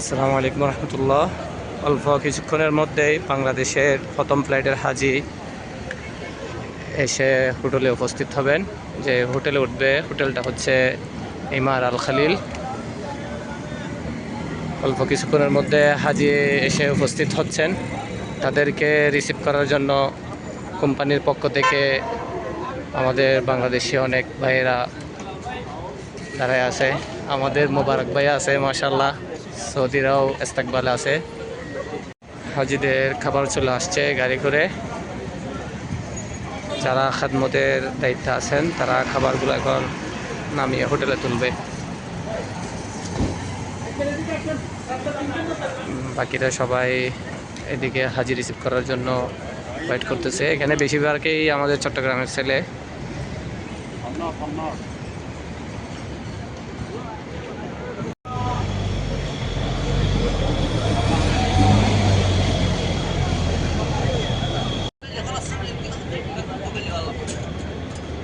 আসসালামু আলাইকুম রহমতুল্লাহ। অল্প কিছুক্ষণের মধ্যেই বাংলাদেশের প্রথম ফ্লাইটের হাজি এসে হোটেলে উপস্থিত হবেন। যে হোটেলে উঠবে, হোটেলটা হচ্ছে ইমার আল খালিল। অল্প কিছুক্ষণের মধ্যে হাজি এসে উপস্থিত হচ্ছেন। তাদেরকে রিসিভ করার জন্য কোম্পানির পক্ষ থেকে আমাদের বাংলাদেশি অনেক ভাইয়েরা দাঁড়ায় আছে। আমাদের মোবারক ভাইয়া আছে মাশাল্লাহ সৌদিরাও ইস্তাকবালে আছে। হাজিদের খাবার চলে আসছে গাড়ি করে যারা খাদমতের দায়িত্বে আছেন, তারা খাবারগুলো এখন নামিয়ে হোটেলে তুলবে। বাকিরা সবাই এদিকে হাজি রিসিভ করার জন্য ওয়েট করতেছে। এখানে বেশিরভাগই আমাদের চট্টগ্রামের ছেলে।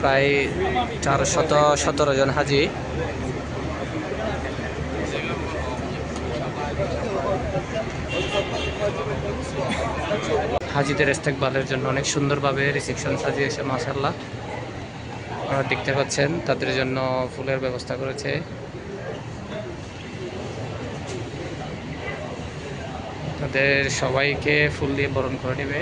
প্রায় চারশত সতেরো জন হাজি। হাজিদের ইস্তেকবালের জন্য অনেক সুন্দরভাবে রিসেপশন সাজিয়েছে মাসাল্লাহ আপনারা দেখতে পাচ্ছেন, তাদের জন্য ফুলের ব্যবস্থা করেছে। তাদের সবাইকে ফুল দিয়ে বরণ করে নেবে।